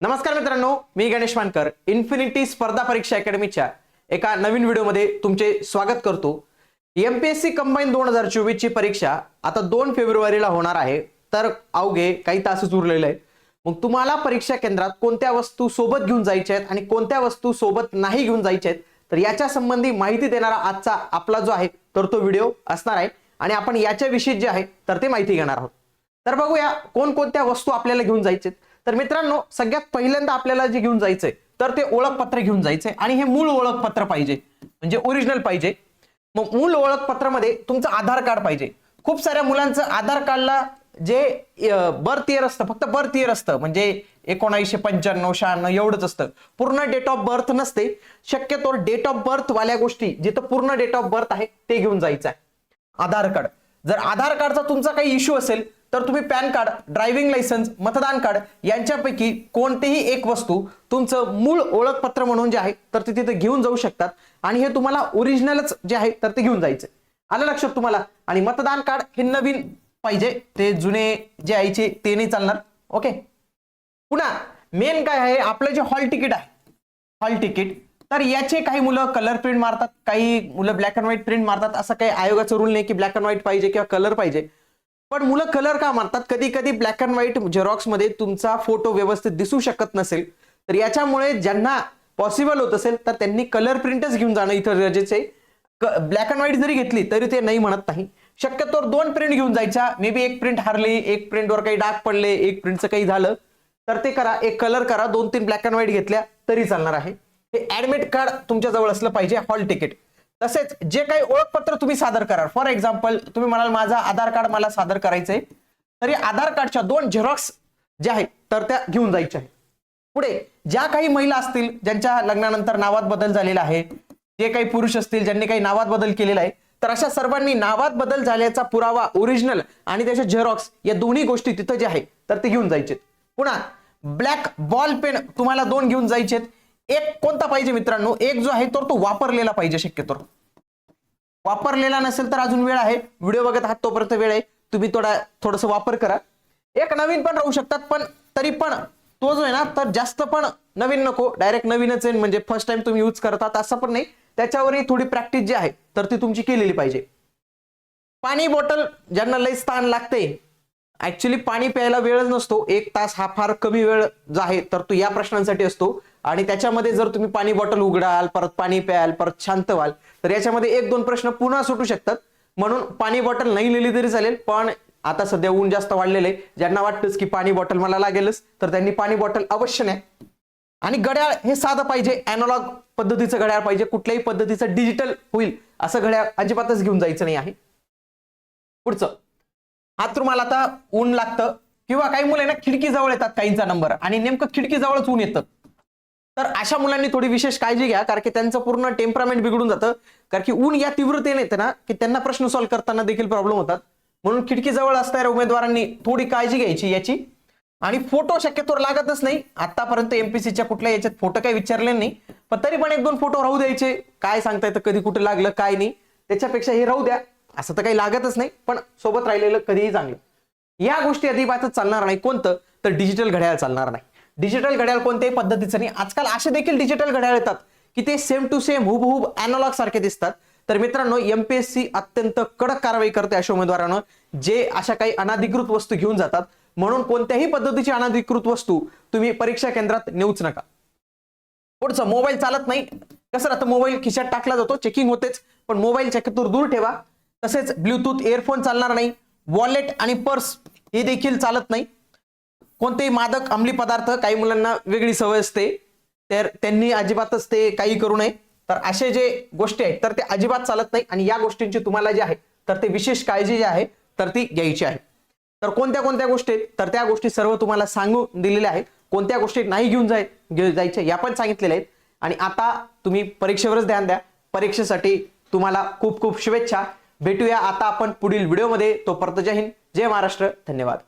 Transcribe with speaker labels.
Speaker 1: नमस्कार मित्रांनो मी गणेश मानकर इन्फिनिटी स्पर्धा परीक्षा अकॅडमीच्या एका नवीन व्हिडिओमध्ये तुमचे स्वागत करतो. एमपीएससी कंबाईन दोन हजार चोवीस ची परीक्षा आता दोन फेब्रुवारीला होणार आहे. तर अवघे काही तासच उरलेले आहेत. मग तुम्हाला परीक्षा केंद्रात कोणत्या वस्तू सोबत घेऊन जायच्या आहेत आणि कोणत्या वस्तू सोबत नाही घेऊन जायच्या आहेत तर याच्या संबंधी माहिती देणारा आजचा आपला जो आहे तर तो व्हिडिओ असणार आहे. आणि आपण याच्याविषयी जे आहे तर ते माहिती घेणार आहोत. तर बघूया कोणकोणत्या वस्तू आपल्याला घेऊन जायचे तर मित्रांनो सगळ्यात पहिल्यांदा आपल्याला जे घेऊन जायचंय तर ते ओळखपत्र घेऊन जायचंय. आणि हे मूळ ओळखपत्र पाहिजे. म्हणजे ओरिजिनल पाहिजे. मग मूळ ओळखपत्रामध्ये तुमचं आधार कार्ड पाहिजे. खूप साऱ्या मुलांचं आधार कार्डला जे बर्थ इयर असतं फक्त बर्थ इयर असतं. म्हणजे एकोणीसशे पंच्याण्णव शहाण्णव एवढंच असतं. पूर्ण डेट ऑफ बर्थ नसते. शक्यतो डेट ऑफ बर्थ वाल्या गोष्टी जिथं पूर्ण डेट ऑफ बर्थ आहे ते घेऊन जायचं आहे आधार कार्ड. जर आधार कार्डचा तुमचा काही इश्यू असेल तर तुम्ही पॅन कार्ड ड्रायव्हिंग लायसन्स मतदान कार्ड यांच्यापैकी कोणतीही एक वस्तू तुमचं मूळ ओळखपत्र म्हणून जे आहे तर ते तिथे घेऊन जाऊ शकतात. आणि हे तुम्हाला ओरिजिनलच जे आहे तर ते घेऊन जायचं. आलं लक्षात तुम्हाला? आणि मतदान कार्ड हे नवीन पाहिजे. ते जुने जे आईचे ते नाही चालणार. ओके? पुन्हा मेन काय आहे आपलं जे हॉल तिकीट आहे. हॉल तिकीट तर याचे काही मुलं कलर प्रिंट मारतात काही मुलं ब्लॅक अँड व्हाईट प्रिंट मारतात. असं काही आयोगाचं रूल नाही की ब्लॅक अँड व्हाईट पाहिजे किंवा कलर पाहिजे. पण मुलं कलर का मारतात? कधी कधी ब्लॅक अँड व्हाईट झेरॉक्समध्ये तुमचा फोटो व्यवस्थित दिसू शकत नसेल. तर याच्यामुळे ज्यांना पॉसिबल होत असेल तर त्यांनी कलर प्रिंटच घेऊन जाणं इथं गरजेचे ब्लॅक अँड व्हाईट जरी घेतली तरी ते नाही म्हणत नाही. शक्यतो दोन प्रिंट घेऊन जायच्या. मे बी एक प्रिंट हारली एक प्रिंटवर काही डाग पडले एक प्रिंटचं काही झालं तर ते करा. एक कलर करा दोन तीन ब्लॅक अँड व्हाईट घेतल्या तरी चालणार आहे. हे ऍडमिट कार्ड तुमच्या जवळ असलं पाहिजे हॉल तिकीट तसेच जे काही ओळखपत्र तुम्ही सादर कराल. फॉर एक्झाम्पल तुम्ही म्हणाल माझा आधार कार्ड मला सादर करायचंय. तरी आधार कार्डच्या दोन झेरॉक्स ज्या आहेत तर त्या घेऊन जायच्या आहेत. पुढे ज्या काही महिला असतील ज्यांच्या लग्नानंतर नावात बदल झालेला आहे जे काही पुरुष असतील ज्यांनी काही नावात बदल केलेला आहे तर अशा सर्वांनी नावात बदल झाल्याचा पुरावा ओरिजिनल आणि त्याचे झेरॉक्स या दोन्ही गोष्टी तिथं जे आहे तर ते घेऊन जायचे पुन्हा ब्लॅक बॉल पेन तुम्हाला दोन घेऊन जायचेत. एक कोणता पाहिजे मित्रांनो? एक जो आहे तर तो वापरलेला पाहिजे शक्यतो. वापरलेला नसेल तर अजून वेळ आहे. व्हिडिओ बघत आहात तोपर्यंत वेळ आहे. तुम्ही थोडा थोडस वापर करा. एक नवीन पण राहू शकतात पण तरी पण तो जो आहे ना तर जास्त पण नवीन नको. डायरेक्ट नवीनच आहे म्हणजे फर्स्ट टाइम तुम्ही यूज करतात असं पण नाही. त्याच्यावरही थोडी प्रॅक्टिस जी आहे तर ती तुमची केलेली पाहिजे. पाणी बॉटल ज्यांना लई स्थान लागते ऍक्च्युली पाणी प्यायला वेळच नसतो. एक तास हा फार कमी वेळ जो आहे तर तो या प्रश्नांसाठी असतो. आणि त्याच्यामध्ये जर तुम्ही पाणी बॉटल उघडाल परत पाणी प्याल परत शांत व्हाल तर याच्यामध्ये एक दोन प्रश्न पुन्हा सुटू शकतात. म्हणून पाणी बॉटल नाही लिहिली तरी चालेल पण आता सध्या ऊन जास्त वाढलेलं आहे ज्यांना वाटतंच की पाणी बॉटल मला लागेलच तर त्यांनी पाणी बॉटल अवश्य नाही आणि घड्याळ हे साधं पाहिजे अॅनॉलॉग पद्धतीचं घड्याळ पाहिजे कुठल्याही पद्धतीचं डिजिटल होईल असं घड्याळ अजिबातच घेऊन जायचं नाही आहे. पुढचं. हात तुम्हाला आता ऊन लागतं किंवा काही मुलं आहे ना खिडकी जवळ येतात काहींचा नंबर आणि नेमकं खिडकी जवळच ऊन येतं. तर अशा मुलांनी थोडी विशेष काळजी घ्या कारण की त्यांचं पूर्ण टेम्परामेंट बिघडून जातं. कारण की ऊन या तीव्रतेने येते ना की त्यांना प्रश्न सॉल्व्ह करताना देखील प्रॉब्लेम होतात. म्हणून खिडकीजवळ असणाऱ्या उमेदवारांनी थोडी काळजी घ्यायची याची. आणि फोटो शक्यतो लागतच नाही. आतापर्यंत एमपीसीच्या कुठल्या याच्यात फोटो काही विचारले नाही. पण तरी पण एक दोन फोटो राहू द्यायचे. काय सांगता येतं कधी कुठे लागलं काय नाही. त्याच्यापेक्षा हे राहू द्या. असं तर काही लागतच नाही. पण सोबत राहिलेलं कधीही चांगलं. या गोष्टी अजिबातच चालणार नाही. कोणतं? तर डिजिटल घड्याळ चालणार नाही. डिजिटल घड्याळ कोणत्याही पद्धतीचं नाही. आजकाल असे देखील डिजिटल घड्याळ येतात की ते सेम टू सेम हुबहुब अॅनॉलॉग सारखे दिसतात. तर मित्रांनो एमपीएससी अत्यंत कडक कारवाई करते अशा उमेदवारांना जे अशा काही अनाधिकृत वस्तू घेऊन जातात. म्हणून कोणत्याही पद्धतीची अनाधिकृत वस्तू तुम्ही परीक्षा केंद्रात नेऊच नका. पुढचं मोबाईल चालत नाही. कसं आता मोबाईल खिशात टाकला जातो चेकिंग होतेच. पण मोबाईल शक्यतो दूर ठेवा. तसेच ब्लूटूथ इयरफोन चालणार नाही. वॉलेट आणि पर्स हे देखील चालत नाही. कोणतेही मादक अंमली पदार्थ काही मुलांना वेगळी सवय असते. तर त्यांनी अजिबातच ते काही करू नये. तर असे जे गोष्टी आहेत तर ते अजिबात चालत नाही. आणि या गोष्टींची तुम्हाला जी आहे तर ते विशेष काळजी जी आहे तर ती घ्यायची आहे. तर कोणत्या कोणत्या गोष्टी आहेत? तर त्या गोष्टी सर्व तुम्हाला सांगून दिलेल्या आहेत. कोणत्या गोष्टी नाही घेऊन जाय जायच्या या पण सांगितलेल्या आहेत. आणि आता तुम्ही परीक्षेवरच ध्यान द्या. परीक्षेसाठी तुम्हाला खूप खूप शुभेच्छा. भेटूया आता आपण पुढील व्हिडिओमध्ये. तोपर्यंत जय हिंद जय महाराष्ट्र. धन्यवाद.